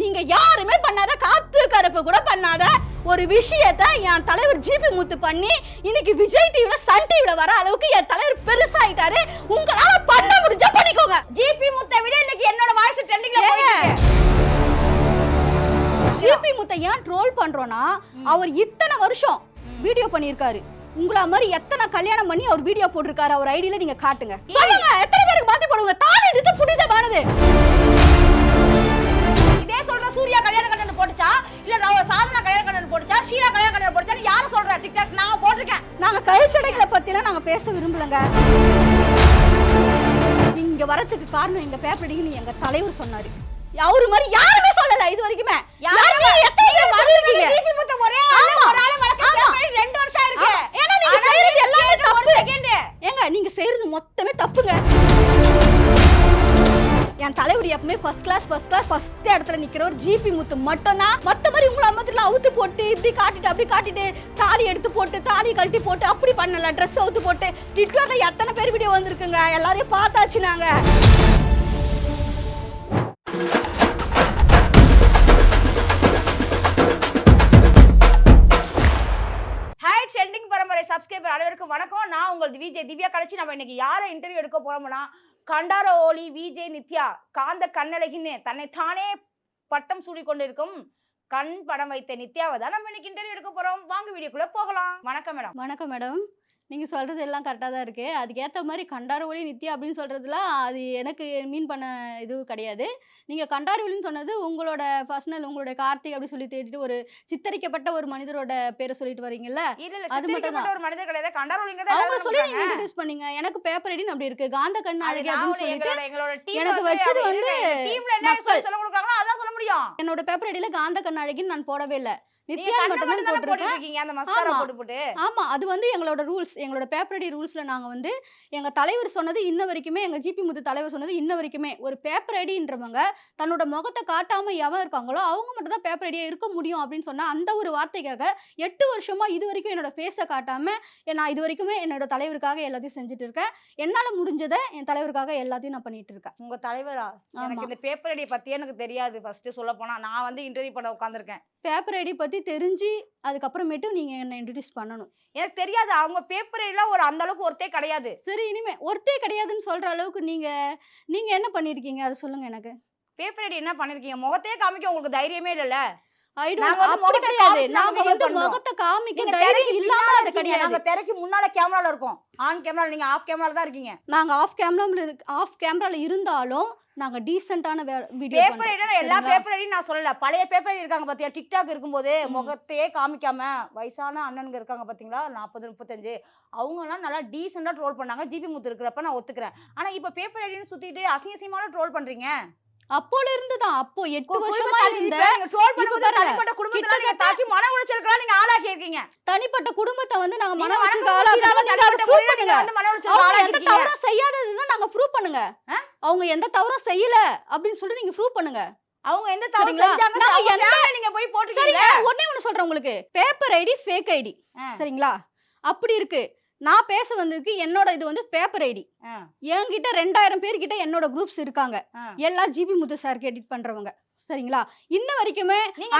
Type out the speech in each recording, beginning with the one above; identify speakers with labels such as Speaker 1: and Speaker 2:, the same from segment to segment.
Speaker 1: நீங்க யாருமே பண்ணாத காத்து கருப்பு கூட பண்ணாத ஒரு விஷயத்த என் தலைவர் ஜிபி முத்து பண்ணி இன்னைக்கு விஜய் டிவில சன் டிவில வர அளவுக்கு என் தலைவர் பெருசாயிட்டாரு உங்களால பண்ண முடிஞ்ச பண்ணிக்கோங்க
Speaker 2: ஜிபி முத்தை விட இன்னைக்கு என்னோட வாய்ஸ் ட்ரெண்டிங்ல
Speaker 1: ஜிபி முத்தை ஏன் ட்ரோல் பண்றோம்னா அவர் இத்தனை வருஷம் வீடியோ பண்ணியிருக்காரு உங்களா மாதிரி எத்தனை கல்யாணம் பண்ணி அவர் வீடியோ போட்டிருக்காரு அவர் ஐடியில நீங்க காட்டுங்க சொல்லுங்க எத்தனை பேருக்கு மாத்தி போடுங்க தானே புனிதமானது
Speaker 2: போட்டுச்சா இல்ல நான் சாதனா கல்யாணக்கண்ணன் போட்டுச்சா ஷீரா கல்யாணக்கண்ணன் போட்டுச்சா யாரும் சொல்றா டிக்டாக் நான் போட்டிருக்கேன்
Speaker 1: நாங்க கழிச்சடைகளை பத்திலாம் நாங்க பேச விரும்பலங்க இங்க வரதுக்கு காரணம் எங்க பேப்படிங்கன்னு எங்க தலைவர் சொன்னாரு அவரு மாதிரி யாருமே சொல்லல இது வரைக்குமே
Speaker 2: யாருமே எத்தனை பேர் ஒரே ஆளு ரெண்டு வருஷம் இருக்கு
Speaker 1: ஏன்னா நீங்க செய்யறது எல்லாமே தப்பு ஏங்க நீங்க செய்யறது மொத்தமே தப்புங்க என் தலைவர் எப்பவுமே first class first class first இடத்துல நிக்கிற ஒரு ஜிபி முத்து மட்டும்தான் மத்த மாதிரி உங்களை அம்மத்துல அவுத்து போட்டு இப்படி காட்டிட்டு அப்படி காட்டிட்டு தாலி எடுத்து போட்டு தாலி கழட்டி போட்டு அப்படி பண்ணல ட்ரெஸ் அவுத்து போட்டு ட்விட்டர்ல எத்தனை பேர் வீடியோ வந்திருக்குங்க எல்லாரையும் பார்த்தாச்சு நாங்க
Speaker 2: பரம்பரை சப்ஸ்கிரைபர் அனைவருக்கும் வணக்கம் நான் உங்களுக்கு விஜய் திவ்யா கழிச்சு நம்ம இன்னைக்கு யாரை இன்டர்வியூ எடுக்க போறோம்னா கண்டார ஓலி விஜே நித்யா காந்த கண்ணழகின்னு தன்னை தானே பட்டம் சூடி கொண்டிருக்கும் கண் படம் வைத்த நித்யாவை தான் நம்ம இன்னைக்கு இன்டர்வியூ எடுக்க போறோம் வாங்க வீடியோக்குள்ள போகலாம்
Speaker 1: வணக்கம் மேடம் வணக்கம் மேடம் நீங்கள் சொல்கிறது எல்லாம் கரெக்டாக தான் இருக்குது அதுக்கேற்ற மாதிரி கண்டார ஒளி நித்யா அப்படின்னு சொல்கிறதுலாம் அது எனக்கு மீன் பண்ண இது கிடையாது நீங்கள் கண்டார ஒளின்னு சொன்னது உங்களோட பர்சனல் உங்களோட கார்த்திக் அப்படின்னு சொல்லி தேடிட்டு ஒரு சித்தரிக்கப்பட்ட ஒரு மனிதரோட பேரை சொல்லிட்டு வரீங்கல்ல
Speaker 2: அது மட்டும் தான் ஒரு மனிதர் கிடையாது
Speaker 1: அவங்க சொல்லி நீங்கள் இன்ட்ரடியூஸ் பண்ணீங்க எனக்கு பேப்பர் எடின்னு அப்படி இருக்கு காந்த கண்ணு
Speaker 2: அழகி அப்படின்னு சொல்லிட்டு எனக்கு வச்சது வந்து டீம்ல என்ன சொல்ல கொடுக்குறாங்களோ அதான் சொல்ல முடியும்
Speaker 1: என்னோட பேப்பர் எடியில் காந்த கண்ணு அழகின்னு நான் போடவே இல்லை
Speaker 2: நித்யான்னு மட்டும் தான் போட்டிருக்கீங்க அந்த மஸ்காரா போட்டு போட்டு ஆமா அது வந்து எங்களோட ரூல்ஸ் எங்களோட பேப்பர் பேப்பரடி ரூல்ஸ்ல நாங்க வந்து
Speaker 1: எங்க தலைவர் சொன்னது இன்ன வரைக்குமே எங்க ஜிபி முத்து தலைவர் சொன்னது இன்ன வரைக்குமே ஒரு பேப்பர் ஐடின்றவங்க தன்னோட முகத்தை காட்டாம எவன் இருக்காங்களோ அவங்க மட்டும் தான் பேப்பர் ஐடியா இருக்க முடியும் அப்படின்னு சொன்னா அந்த ஒரு வார்த்தைக்காக எட்டு வருஷமா இது வரைக்கும் என்னோட ஃபேஸை காட்டாம நான் இது வரைக்குமே என்னோட தலைவருக்காக எல்லாத்தையும் செஞ்சுட்டு இருக்கேன் என்னால முடிஞ்சதை என் தலைவருக்காக எல்லாத்தையும் நான் பண்ணிட்டு இருக்கேன்
Speaker 2: உங்க தலைவரா எனக்கு இந்த பேப்பர் ஐடியை பத்தியே எனக்கு தெரியாது ஃபர்ஸ்ட் சொல்ல போனா நான் வந்து இன்டர்வியூ பண்ண உட்காந்துருக்கேன்
Speaker 1: பேப்பர் ஐடி பற்றி தெரிஞ்சு அதுக்கப்புறமேட்டு நீங்கள் என்ன இன்ட்ரடியூஸ் பண்ணணும்
Speaker 2: எனக்கு தெரியாது அவங்க பேப்பர் ஐடிலாம் ஒரு அந்த அளவுக்கு ஒருத்தே கிடையாது
Speaker 1: சரி இனிமே ஒருத்தே கிடையாதுன்னு சொல்கிற அளவுக்கு நீங்கள் நீங்கள் என்ன பண்ணியிருக்கீங்க அதை சொல்லுங்கள் எனக்கு
Speaker 2: பேப்பர் ஐடி என்ன பண்ணிருக்கீங்க முகத்தையே காமிக்க உங்களுக்கு தைரியமே இல்லைல்ல இருக்கோம் ஆன் ஆஃப் தான் இருக்கீங்க
Speaker 1: நாங்க ஆஃப் கேமரால இருந்தாலும் நாங்க டீசென்ட்டான வீடியோ
Speaker 2: பேப்பர் எடிட்டர் எல்லா பேப்பர் எடிட் நான் சொல்லல பழைய பேப்பர் இருக்காங்க பாத்தியா டிக்டாக் இருக்கும்போது முகத்தையே காமிக்காம வயசான அண்ணனுங்க இருக்காங்க பாத்தீங்களா நாற்பது முப்பத்தஞ்சு எல்லாம் நல்லா டீசெண்டாக ட்ரோல் பண்ணாங்க ஜிபி முத்து இருக்கிறப்ப நான் ஒத்துக்கிறேன் ஆனா இப்போ பேப்பர் எடிட்னு சுத்திட்டு அசிங்கசியமான ட்ரோல் பண்றீங்க
Speaker 1: அப்போல இருந்து தான் அப்போ எட்டு வருஷமா இருந்த
Speaker 2: ட்ரோல் பண்ணும்போது தனிப்பட்ட குடும்பத்தை நீங்க தாக்கி மன உளைச்சலுக்கு நீங்க ஆளாக்கி இருக்கீங்க
Speaker 1: தனிப்பட்ட குடும்பத்தை வந்து நாங்க மன உளைச்சலுக்கு ஆளாக்கி நீங்க வந்து மன உளைச்சலுக்கு ஆளாக்கி எந்த தவறும் செய்யாதது தான் நாங்க ப்ரூவ் பண்ணுங்க அவங்க எந்த தவறும் செய்யல அப்படினு சொல்லி நீங்க ப்ரூவ் பண்ணுங்க அவங்க எந்த தவறு செஞ்சாங்க நாங்க என்ன நீங்க போய் போட்டுட்டீங்க ஒண்ணே ஒண்ணு சொல்றேன் உங்களுக்கு பேப்பர் ஐடி ஃபேக் ஐடி சரிங்களா அப்படி இருக்கு நான் பேச வந்ததுக்கு என்னோட இது வந்து பேப்பர் ஐடி என்கிட்ட ரெண்டாயிரம் பேர்கிட்ட என்னோட குரூப்ஸ் இருக்காங்க எல்லாம் ஜிபி முத்து சாருக்கு எடிட் பண்றவங்க சரிங்களா இன்ன வரைக்குமே
Speaker 2: நீங்க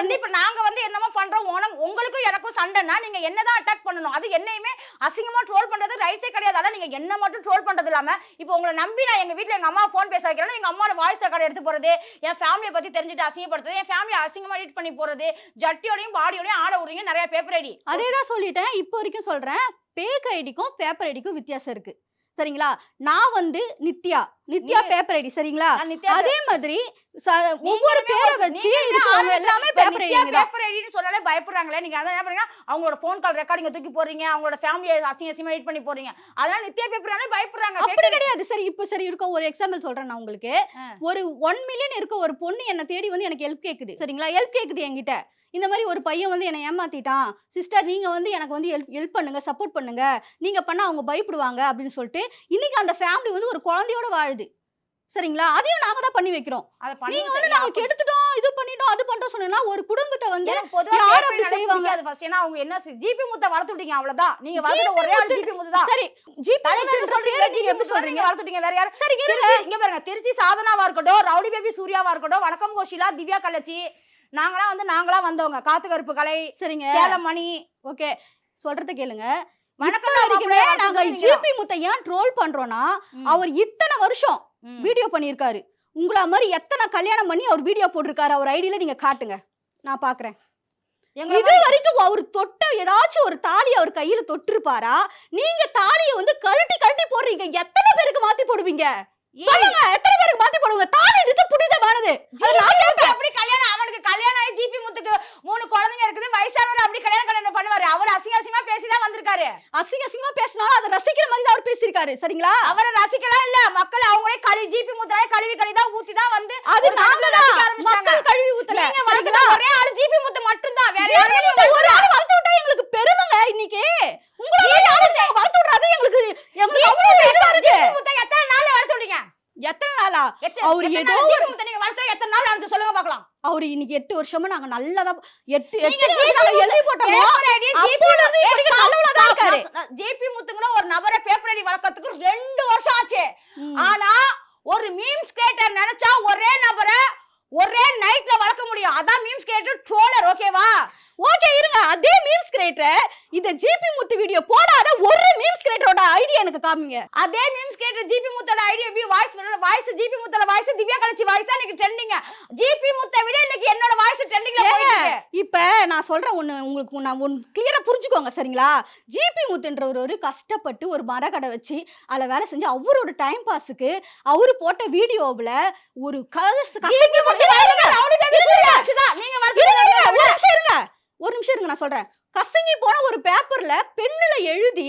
Speaker 2: வந்து இப்போ நாங்கள் வந்து என்னமோ பண்ணுறோம் ஓனம் உங்களுக்கும் எனக்கும் சண்டைனா நீங்கள் என்னதான் அட்டாக் பண்ணணும் அது என்னையுமே அசிங்கமாக ட்ரோல் பண்ணுறது ரைட்ஸே கிடையாது அதான் நீங்கள் என்ன மட்டும் ட்ரோல் பண்ணுறது இல்லாமல் இப்போ உங்களை நம்பி நான் எங்கள் வீட்டில் எங்கள் அம்மா ஃபோன் பேச வைக்கிறேன்னா எங்கள் அம்மாவோட வாய்ஸ் ரெக்கார்டு எடுத்து போகிறது என் ஃபேமிலியை பற்றி தெரிஞ்சுட்டு அசிங்கப்படுத்துறது என் ஃபேமிலியை அசிங்கமாக எடிட் பண்ணி போகிறது ஜட்டியோடையும் பாடியோடையும் ஆள விடுறீங்க நிறைய பேப்பர் ஐடி
Speaker 1: அதே தான் சொல்லிட்டேன் இப்போ வரைக்கும் சொல்கிறேன் பேக் ஐடிக்கும் பேப்பர் ஐடிக்கும் வித்தியாசம் இருக்கு சரிங்களா நான் வந்து நித்யா நித்யா பேப்பர் ஐடி சரிங்களா அதே மாதிரி ஒவ்வொரு பேரை வச்சு அவங்க எல்லாமே பேப்பர் ஐடி பேப்பர் ஐடின்னு சொன்னாலே பயப்படுறாங்களே நீங்க அதான் என்ன பண்ணுங்க அவங்களோட ஃபோன் கால் ரெக்கார்டிங் தூக்கி போறீங்க அவங்களோட ஃபேமிலியை அசிங்க அசிங்கமா வெயிட் பண்ணி போறீங்க அதனால நித்யா பேப்பர் பேப்பரானே பயப்படுறாங்க அப்படி கிடையாது சரி இப்போ சரி இருக்க ஒரு எக்ஸாம்பிள் சொல்றேன் நான் உங்களுக்கு ஒரு ஒன் மில்லியன் இருக்க ஒரு பொண்ணு என்னை தேடி வந்து எனக்கு ஹெல்ப் கேக்குது சரிங்களா ஹெல்ப் கேக்குது என்கிட்ட இந்த மாதிரி ஒரு பையன் வந்து என்னை ஏமாத்திட்டான் சிஸ்டர் நீங்கள் வந்து எனக்கு வந்து ஹெல்ப் ஹெல்ப் பண்ணுங்க சப்போர்ட் பண்ணுங்க நீங்கள் பண்ணால் அவங்க பயப்படுவாங்க அப்படின்னு சொல்லிட்டு இன்னைக்கு அந்த ஃபேமிலி வந்து ஒரு குழந்தையோட வாழுது சரிங்களா அதையும் நாங்க தான் பண்ணி வைக்கிறோம் நீங்க வந்து நாங்க எடுத்துட்டோம் இது பண்ணிட்டோம் அது பண்ணிட்டோம் சொன்னா ஒரு குடும்பத்தை வந்து
Speaker 2: யாரும் அப்படி செய்வாங்க அது ஃபர்ஸ்ட் ஏன்னா அவங்க என்ன ஜிபி முத்த வளர்த்துட்டீங்க அவ்வளவுதான்
Speaker 1: நீங்க வளர்த்த ஒரே ஆள் ஜிபி முத்த தான்
Speaker 2: சரி ஜிபி தலைவர் சொல்றீங்க நீங்க எப்படி சொல்றீங்க வளர்த்துட்டீங்க வேற யார் சரி இங்க பாருங்க திருச்சி சாதனாவா இருக்கட்டும் ரவுடி பேபி சூர்யாவா இருக்கட்டும் வணக்கம் கோஷிலா திவ்யா கலச்சி நாங்களாம் வந்து நாங்களாம் வந்தவங்க காத்து கருப்பு கலை
Speaker 1: சரிங்க சேலம் மணி ஓகே சொல்றது கேளுங்க வணக்கம் வரைக்குமே நாங்க ஜிபி முத்தை ஏன் ட்ரோல் பண்றோம்னா அவர் இத்தனை வருஷம் வீடியோ பண்ணியிருக்காரு உங்களா மாதிரி எத்தனை கல்யாணம் பண்ணி அவர் வீடியோ போட்டிருக்காரு அவர் ஐடியில நீங்க காட்டுங்க நான் பாக்குறேன் இது வரைக்கும் அவர் தொட்ட ஏதாச்சும் ஒரு தாலி அவர் கையில தொட்டிருப்பாரா நீங்க தாலியை வந்து கழட்டி கழட்டி போடுறீங்க எத்தனை பேருக்கு மாத்தி போடுவீங்க சொல்லுங்க எத்தனை பேருக்கு மாத்தி போடுங்க தாலி எடுத்து புனிதமானது
Speaker 2: அப்படி கல்யாணம் அவனுக்கு கல்யாணம் ஆகி ஜிபி முத்துக்கு மூணு குழந்தைங்க இருக்குது வயசானவர் அப்படி கல்யாணம் கல்யாணம் பண்ணுவாரு அவர் அசிங்க அசிங்கமா பேசி தான் வந்திருக்காரு
Speaker 1: அசிங்க அசிங்கமா பேசினாலும் அதை ரசிக்கிற மாதிரி அவர் பேசியிருக்காரு சரிங்களா
Speaker 2: அவரை ரசிக்கலாம் இல்ல மக்கள் அவங்களே கழுவி ஜிபி முத்துறாய் கழுவி கழுவி தான் ஊத்தி தான் வந்து
Speaker 1: அது நாங்க
Speaker 2: மக்கள் கழுவி ஊத்தல நீங்க வளர்க்கறது ஒரே ஆள் ஜிபி முத்து மட்டும்தான்
Speaker 1: வேற யாரும் ஒரு ஆள் வளர்த்து விட்டா எங்களுக்கு பெருமைங்க இன்னைக்கு அவர்
Speaker 2: ஏதோ ஒரு எத்தனை நாள் ஆரம்பிச்சு சொல்லுங்க பாக்கலாம்
Speaker 1: அவர் இன்னைக்கு எட்டு வருஷமா நாங்க நல்லதா எட்டு
Speaker 2: எட்டு எழுதி போட்டோம் ஜேபி முத்துங்கிற ஒரு நபரை பேப்பர் ஐடி வளர்க்கறதுக்கு ரெண்டு வருஷம் ஆச்சு ஆனா ஒரு மீம்ஸ் கிரியேட்டர் நினைச்சா ஒரே நபரை ஒரே நைட்ல வளர்க்க முடியும் அதான் மீம்ஸ் கிரியேட்டர் ட்ரோலர் ஓகேவா
Speaker 1: ஓகே இருங்க அதே மீம்ஸ் கிரியேட்டர் இந்த ஜிபி முத்து வீடியோ போடாத ஒரு மீம்ஸ் கிரியேட்டரோட ஐடியா எனக்கு காமிங்க
Speaker 2: அதே மீம்ஸ் கிரியேட்டர் ஜிபி முத்தோட ஐடியா எப்படி வாய்ஸ் வரோட வாய்ஸ் ஜிபி முத்தோட வாய்ஸ் திவ்யா கலச்சி வாய்ஸ் எனக்கு ட்ரெண்டிங் ஜிபி முத்த விட இன்னைக்கு என்னோட வாய்ஸ் ட்ரெண்டிங்ல
Speaker 1: போயிருக்கு இப்போ நான் சொல்ற ஒன்று உங்களுக்கு நான் ஒன் கிளியரா புரிஞ்சுக்கோங்க சரிங்களா ஜிபி முத்துன்ற ஒரு கஷ்டப்பட்டு ஒரு மரக்கடை வச்சு அதில் வேலை செஞ்சு அவரோட டைம் பாஸுக்கு அவரு போட்ட வீடியோவில் ஒரு
Speaker 2: கதை நீங்க
Speaker 1: ஒரு நிமிஷம் இருங்க நான் சொல்கிறேன் கசங்கி போன ஒரு பேப்பரில் பெண்ணில் எழுதி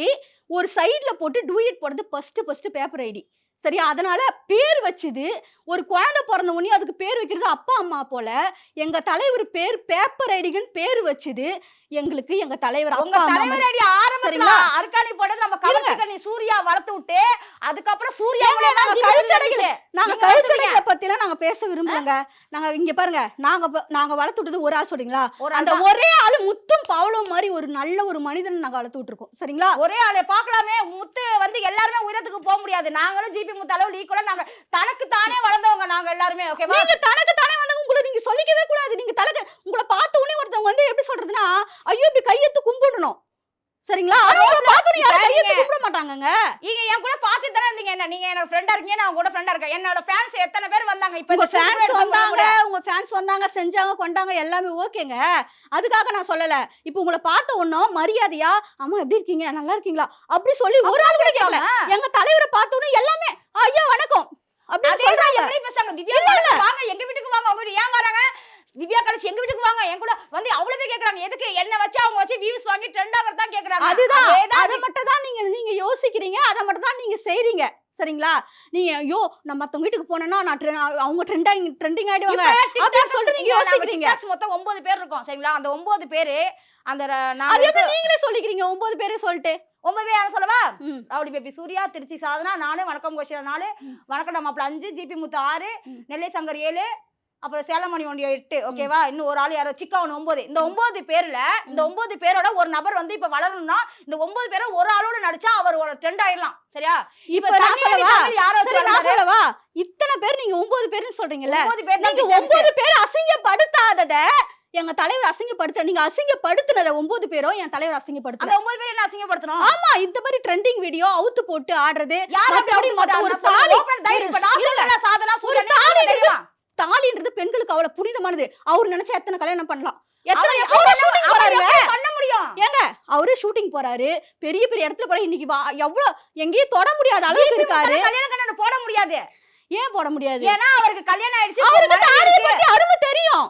Speaker 1: ஒரு சைடில் போட்டு டூயிட் போடுறது ஃபஸ்ட்டு ஃபஸ்ட்டு பேப்பர் ஐடி சரியா அதனால பேர் வச்சுது ஒரு குழந்தை பிறந்த உடனே அதுக்கு பேர் வைக்கிறது அப்பா அம்மா போல எங்க தலைவர் பேர் பேப்பர் ஐடிகன் பேர் வச்சுது எங்களுக்கு எங்க தலைவர்
Speaker 2: அவங்க தலைவர் ஐடி ஆரம்பத்துல அர்கானி போட நம்ம நீ சூர்யா வளர்த்து விட்டு அதுக்கப்புறம் சூர்யா
Speaker 1: நாங்க கழிச்சடைகளை பத்திலாம் நாங்க பேச விரும்பலங்க நாங்க இங்க பாருங்க நாங்க நாங்க வளர்த்து விட்டது ஒரு ஆள் சொல்றீங்களா அந்த ஒரே ஆளு முத்தும் பவுலும் மாதிரி ஒரு நல்ல ஒரு மனிதன் நாங்க வளர்த்து விட்டுருக்கோம்
Speaker 2: சரிங்களா ஒரே ஆளை பார்க்கலாமே முத்து வந்து எல்லாருமே உயரத்துக்கு போக முடியாது நாங்களும் ஜிபி இவங்க அளவு ஈக்குவலா நாங்க தனக்கு தானே வளர்ந்தவங்க நாங்க எல்லாருமே ஓகேவா
Speaker 1: நீங்க தனக்கு தானே வந்தவங்க உங்களை நீங்க சொல்லிக்கவே கூடாது நீங்க தனக்கு உங்களை பார்த்த உடனே ஒருத்தவங்க வந்து எப்படி சொல்றதுன்னா ஐயோ இப்படி கையெடுத்து கும்பிடணும் சரிங்களா அவங்கள பார்த்து யாரும் சரியா கூப்பிட மாட்டாங்கங்க
Speaker 2: நீங்க என் கூட பாத்து தான இருந்தீங்க என்ன நீங்க எனக்கு ஃப்ரெண்டா இருக்கீங்க நான் கூட ஃப்ரெண்டா இருக்கேன் என்னோட ஃபேன்ஸ் எத்தனை பேர் வந்தாங்க
Speaker 1: இப்போ உங்க ஃபேன்ஸ் வந்தாங்க உங்க ஃபேன்ஸ் வந்தாங்க செஞ்சாங்க கொண்டாங்க எல்லாமே ஓகேங்க அதுக்காக நான் சொல்லல இப்போ உங்களை பார்த்த ஒண்ணும் மரியாதையா அம்மா எப்படி இருக்கீங்க நல்லா இருக்கீங்களா அப்படி சொல்லி ஒரு ஆள் கூட கேட்கல எங்க பார்த்த உடனே எல்லாமே ஐயா வணக்கம்
Speaker 2: அப்படி சொல்றாங்க எப்படி பேசுறாங்க திவ்யா வாங்க எங்க வீட்டுக்கு வாங்க அவங்க ஏன் வராங்க திவ்யா கடைசி எங்க வீட்டுக்கு வாங்க என் கூட வந்து அவ்வளவு கேக்குறாங்க எதுக்கு என்ன வச்சு அவங்க வச்சு வியூஸ் வாங்கி ட்ரெண்ட் ஆகிறது தான் கேக்குறாங்க
Speaker 1: அதுதான் அதை மட்டும் தான் நீங்க நீங்க யோசிக்கிறீங்க அதை மட்டும் தான் நீங்க செய்றீங்க சரிங்களா நீங்க ஐயோ நம்ம மத்தவங்க வீட்டுக்கு போனேன்னா நான் அவங்க ட்ரெண்டாக ட்ரெண்டிங்
Speaker 2: ஆயிடுவாங்க அப்படின்னு சொல்லிட்டு நீங்க யோசிக்கிறீங்க மொத்தம் ஒன்பது பேர் இருக்கும் சரிங்களா அந்த ஒன்பது பேரு
Speaker 1: அந்த நீங்களே சொல்லிக்கிறீங்க ஒன்பது பேரு சொல்லிட்டு
Speaker 2: ஒன்பது பேர் சொல்லவா ரவுடி பேபி சூர்யா திருச்சி சாதனா நானு வணக்கம் கோஷியா நாலு வணக்கம் நம்ம அஞ்சு ஜிபி முத்து ஆறு நெல்லை சங்கர் ஏழு அப்புறம் சேலமணி ஒன்றிய எட்டு ஓகேவா இன்னும் ஒரு ஆள் யாரோ சிக்கா ஒன்று ஒம்பது இந்த ஒன்பது பேர்ல இந்த ஒன்பது பேரோட ஒரு நபர் வந்து இப்ப வளரணும்னா இந்த ஒன்பது பேரை ஒரு ஆளோட நடிச்சா அவர் ஒரு ட்ரெண்ட் ஆயிடலாம் சரியா
Speaker 1: இப்ப யாரோ சொல்லவா இத்தனை பேர் நீங்க ஒன்பது பேர்னு சொல்றீங்கல்ல ஒன்பது பேர் நீங்க ஒன்பது அசிங்கப்படுத்தாதத எங்க தலைவர் அசிங்கப்படுத்த நீங்க அசிங்கப்படுத்தினத ஒன்பது பேரும் என் தலைவர் அசிங்கப்படுத்த
Speaker 2: ஒன்பது பேர் என்ன அசிங்கப்படுத்தணும்
Speaker 1: ஆமா இந்த மாதிரி ட்ரெண்டிங் வீடியோ அவுத்து போட்டு ஆடுறது யார் சாதனா சூரியன் தாலின்றது பெண்களுக்கு அவ்வளவு புனிதமானது அவர் நினைச்சா எத்தனை கல்யாணம் பண்ணலாம் ஏங்க அவரு ஷூட்டிங் போறாரு பெரிய பெரிய இடத்துல போற இன்னைக்கு எங்கேயும் முடியாத
Speaker 2: அளவுக்கு இருக்காரு கல்யாணம் போட முடியாது
Speaker 1: ஏன் போட முடியாது
Speaker 2: ஏன்னா அவருக்கு கல்யாணம்
Speaker 1: ஆயிடுச்சு தெரியும்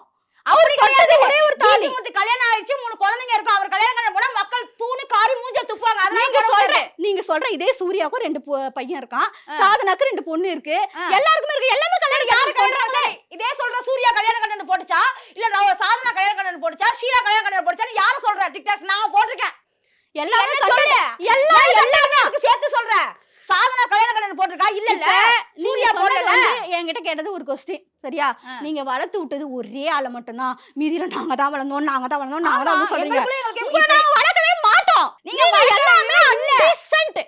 Speaker 1: அவர் கட்டது ஒரே ஒரு தாலி
Speaker 2: வந்து கல்யாணம் ஆயிடுச்சு மூணு குழந்தைங்க இருக்கும் அவர் கல்யாணம் பண்ண போனா மக்கள் தூணு காரி மூஞ்ச துப்பாங்க
Speaker 1: அதான் நீங்க சொல்றேன் நீங்க சொல்ற இதே சூர்யாவுக்கும் ரெண்டு பையன் இருக்கான் சாதனாக்கு ரெண்டு பொண்ணு இருக்கு எல்லாருக்குமே இருக்கு எல்லாமே கல்யாணம்
Speaker 2: யாரு கல்யாணம் இதே சொல்ற சூர்யா கல்யாணம் கண்ணன் போட்டுச்சா இல்ல சாதனா கல்யாணம் கண்ணன் போட்டுச்சா ஷீலா கல்யாணம் கண்ணன் போட்டுச்சா யார சொல்ற டிக்டாக்ஸ் நான் போட்டிருக்கேன்
Speaker 1: எல்லாமே சொல்றேன்
Speaker 2: எல்லாரும் எல்லாமே சேர்த்து சொல்றேன் சாதனா கல்யாணம் கண்ணன் போட்டிருக்கா இல்ல இல்ல
Speaker 1: சூர்யா போடல என்கிட்ட கேட்டது ஒரு கொஸ்டின் சரியா நீங்க வளர்த்து விட்டது ஒரே ஆளை மட்டும்தான் மீதியில நாங்க தான் வளர்ந்தோம் நாங்க தான் வளர்ந்தோம் நாங்க தான் சொல்றீங்க நாங்க வளர்க்கவே மாட்டோம் நீங்க எல்லாமே அன்டீசன்ட்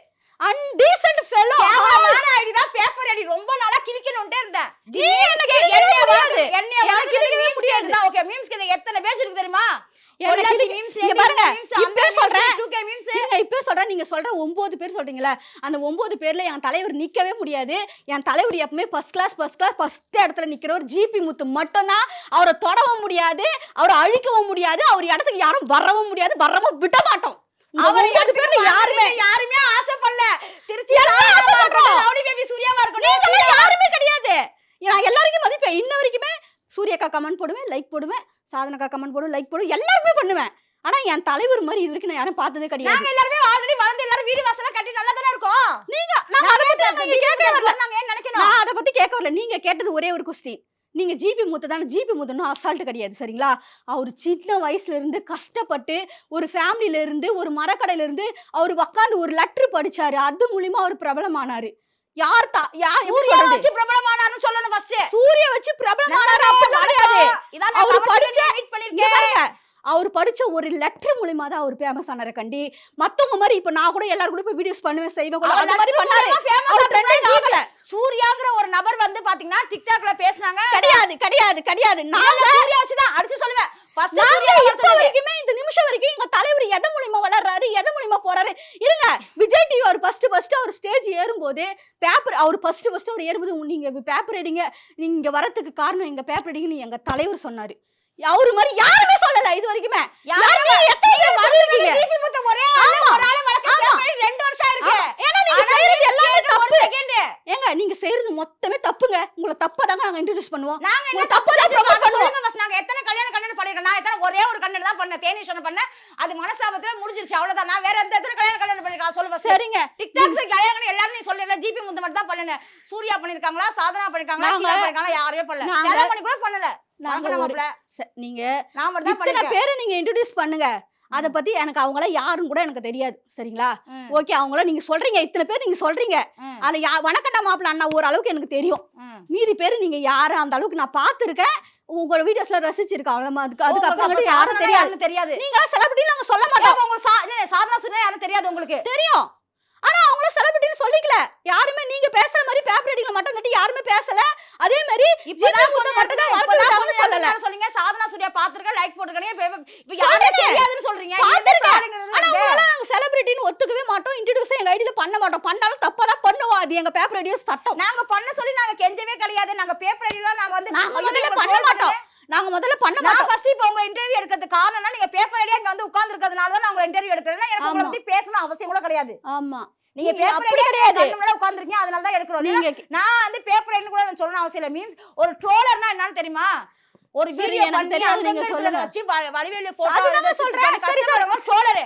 Speaker 1: அன்டீசன்ட் ஃபெலோ
Speaker 2: கேவலமான ஐடி தான் பேப்பர் ஐடி ரொம்ப நாளா கிழிக்கணும்ட்டே இருந்தேன் நீ என்ன கிழிக்கவே முடியாது என்ன கிழிக்கவே முடியாது ஓகே மீம்ஸ்க்கு எத்தனை பேஜ் இருக்கு தெரியுமா
Speaker 1: சொல்றேன் நீங்க சொல்ற ஒன்பது பேர் சொல்றீங்களா அந்த ஒன்பது பேர்ல என் தலைவர் நிக்கவே முடியாது என் தலைவர் எப்பவுமே first class first class first இடத்துல ஒரு ஜிபி முத்து மட்டும்தான் அவரை தொடவும் முடியாது அவரை அழிக்கவும் முடியாது அவர் இடத்துக்கு யாரும் வரவும் முடியாது வரவும் விட மாட்டோம்
Speaker 2: அவர் யாருமே யாருமே ஆசைப்படல
Speaker 1: திருச்சியில ஆசைப்படுறோம் சூர்யாவா இருக்கணும் யாருமே கிடையாது நான் எல்லாருக்கும் மதிப்பேன் இன்ன வரைக்குமே சூரியக்கா கமெண்ட் போடுவேன் லைக் போடுவேன் சாதனக்கா கமெண்ட் போடுவேன் லைக் போடுவேன் எல்லாருமே பண்ணுவேன் ஆனா என் தலைவர் மாதிரி இது வரைக்கும் நான் யாரும் பார்த்ததே கிடையாது
Speaker 2: நாங்க எல்லாருமே ஆல்ரெடி வளர்ந்து எல்லாரும் வீடு வாசலா கட்டி நல்லா தான இருக்கோம்
Speaker 1: நீங்க நான் அத பத்தி நீங்க கேட்க வரல நாங்க ஏன் நினைக்கணும் நான் அத பத்தி கேட்க வரல நீங்க கேட்டது ஒரே ஒரு கொஸ்டின் நீங்க ஜிபி மூத்த தானே ஜிபி மூத்தனும் அசால்ட் கிடையாது சரிங்களா அவர் சின்ன வயசுல இருந்து கஷ்டப்பட்டு ஒரு ஃபேமிலியில இருந்து ஒரு மரக்கடையில இருந்து அவர் உக்காந்து ஒரு லெட்ரு படிச்சாரு அது மூலியமா அவர் பிரபலமானாரு யார் தா யார்
Speaker 2: வச்சு பிரபலமானார்னு சொல்லணும் ஃபர்ஸ்ட்
Speaker 1: சூர்யா வச்சு பிரபலமானார் அப்படி இதான் நான் படிச்சே மீட் அவர் படித்த ஒரு லெட்டர் மூலிமா தான் அவர் ஃபேமஸ் ஆனார் கண்டி மற்றவங்க மாதிரி இப்போ நான் கூட எல்லாரும் கூட இப்போ வீடியோஸ் பண்ணுவேன் செய்வேன்
Speaker 2: கூட அந்த மாதிரி பண்ணாரு சூர்யாங்கிற ஒரு நபர் வந்து பாத்தீங்கன்னா டிக்டாக்ல பேசுனாங்க
Speaker 1: கிடையாது கிடையாது கிடையாது
Speaker 2: நான் சூர்யா தான் அடுத்து சொல்லுவேன் வரைக்குமே இந்த நிமிஷம் வரைக்கும் தலைவர் எதை வளர்றாரு எதை போறாரு
Speaker 1: விஜய் அவர் ஸ்டேஜ் ஏறும்போது பேப்பர் அவர் ஃபர்ஸ்ட் அவர் நீங்க பேப்பர் வரத்துக்கு காரணம் எங்க பேப்பர் எடுங்கன்னு எங்க தலைவர் சொன்னாரு அவரு மாதிரி யாருமே சொல்லல இது வரைக்குமே யாருமே
Speaker 2: எத்தனை டிபி ஒரே ஒரு ரெண்டு வருஷம் இருக்கு
Speaker 1: ஏன்னா நீங்க செய்யறது எல்லாமே தப்பு ஏங்க நீங்க செய்யறது மொத்தமே தப்புங்க உங்களை தப்பா தாங்க நாங்க இன்ட்ரோ듀ஸ் பண்ணுவோம்
Speaker 2: நாங்க என்ன தப்பு தான் ப்ரோமோட் பண்ணுவோம் ஃபர்ஸ்ட் நாங்க எத்தனை கல்யாணம் கண்ணன் பண்ணிருக்கோம் நான் எத்தனை ஒரே ஒரு கண்ணன் தான் பண்ணேன் தேனி சொன்ன பண்ணேன் அது மனசாபத்துல முடிஞ்சிருச்சு அவ்வளவுதான் நான் வேற எந்த எத்தனை கல்யாணம் கண்ணன் பண்ணிருக்கா சொல்லுங்க சரிங்க டிக்டாக்ஸ் கல்யாணம் எல்லாரும் நீ சொல்லல ஜிபி முந்த மட்டும் தான் பண்ணல சூர்யா பண்ணிருக்காங்களா சாதனா பண்ணிருக்காங்களா ஷீலா பண்ணிருக்காங்களா யாருமே பண்ணல பண்ணி
Speaker 1: கூட பண்ணல நாங்க நீங்க இத்தனை பேரை நீங்க இன்ட்ரடியூஸ் பண்ணுங்க அத பத்தி எனக்கு அவங்கள யாரும் கூட எனக்கு தெரியாது சரிங்களா ஓகே அவங்கள நீங்க சொல்றீங்க இத்தனை பேர் நீங்க சொல்றீங்க அதுல யா வணக்கண்டா மாப்பிள்ள அண்ணா ஓரளவுக்கு எனக்கு தெரியும் மீதி பேர் நீங்க யாரு அந்த அளவுக்கு நான் பார்த்துருக்கேன் உங்களோட வீடியோஸ்ல ரசிச்சிருக்கேன் அவ்வளவு அதுக்கு அதுக்கப்புறம் யாரும் தெரியாது தெரியாது நீங்க செலிபிரிட்டி நாங்க சொல்ல மாட்டோம்
Speaker 2: உங்களுக்கு சாதாரண யாரும் தெரியாது உங்களுக்கு
Speaker 1: தெரியும் ஆனா அவங்கள செலிபிரிட்டின்னு சொல்லிக்கல யாருமே நீங்க பேசுற மாதிரி பேப்பர் அடிக்கல மட்டும் தட்டி யாருமே பேசல அதே மாதிரி
Speaker 2: ஜீவா கூட மட்டும் தான் வளர்த்து சொல்லல சொல்லுங்க சாதனா சூர்யா பாத்துருக்க லைக் போட்டுருக்கீங்க இப்ப யாருமே தெரியாதுன்னு சொல்றீங்க
Speaker 1: பாத்துருக்கேன் ஆனா அவங்களால நாங்க செலிபிரிட்டின்னு ஒத்துக்கவே மாட்டோம் இன்ட்ரோடியூஸ் எங்க ஐடியில பண்ண மாட்டோம் பண்ணாலும் தப்பா தான் பண்ணுவோம் அது எங்க பேப்பர் அடியோ
Speaker 2: சட்டம் நாங்க பண்ண சொல்லி நாங்க கெஞ்சவே கிடையாது நாங்க பேப்பர் அடியில நாங்க வந்து
Speaker 1: நாங்க முதல்ல பண்ண மாட்டோம் நாங்க முதல்ல பண்ண மாட்டோம் ஃபர்ஸ்ட் இப்போ உங்க இன்டர்வியூ எடுக்கிறது காரணம்னா நீங்க பேப்பர் ரெடியா இங்க வந்து உட்கார்ந்து
Speaker 2: இருக்கிறதுனால தான் நான் உங்க இன்டர்வியூ எடுக்கிறேன் எனக்கு உங்களை பத்தி பேசணும் அவசியம் கூட கிடையாது ஆமா நீங்க பேப்பர் அப்படி கிடையாது உட்கார்ந்து இருக்கீங்க அதனால தான் எடுக்கிறோம் நீங்க நான் வந்து பேப்பர் ரெடி கூட சொல்லணும் அவசியம் இல்ல மீன்ஸ் ஒரு ட்ரோலர்னா என்னன்னு தெரியுமா ஒரு வீடியோ பண்ணி வச்சு வடிவேலு போட்டோ அதுதான் சொல்றேன் சரி சார் ட்ரோலரு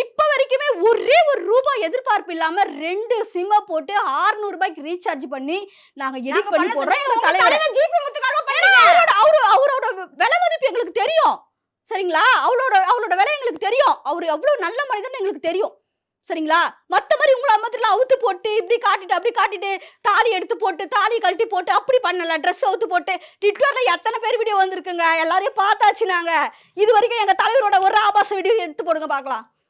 Speaker 1: இப்போ வரைக்குமே ஒரே ஒரு ரூபாய் எதிர்பார்ப்பு இல்லாம ரெண்டு சிம்ம போட்டு ஆறுநூறு ரூபாய்க்கு ரீசார்ஜ் பண்ணி நாங்க
Speaker 2: எடிட் பண்ணி போடுறோம் எங்க தலைவர் அவரு அவரோட விலை மதிப்பு எங்களுக்கு தெரியும்
Speaker 1: சரிங்களா அவளோட அவளோட விலை எங்களுக்கு தெரியும் அவர் எவ்வளவு நல்ல மனிதன் எங்களுக்கு தெரியும் சரிங்களா மத்த மாதிரி உங்களை அம்மத்துல அவுத்து போட்டு இப்படி காட்டிட்டு அப்படி காட்டிட்டு தாலி எடுத்து போட்டு தாலி கழட்டி போட்டு அப்படி பண்ணலாம் ட்ரெஸ் அவுத்து போட்டு ட்விட்டர்ல எத்தனை பேர் வீடியோ வந்திருக்குங்க எல்லாரையும் பார்த்தாச்சு நாங்கள் இது வரைக்கும் எங்கள் தலைவரோட ஒரு ஆபாச வீடியோ எடுத்து போடுங்க பார்க்கலாம்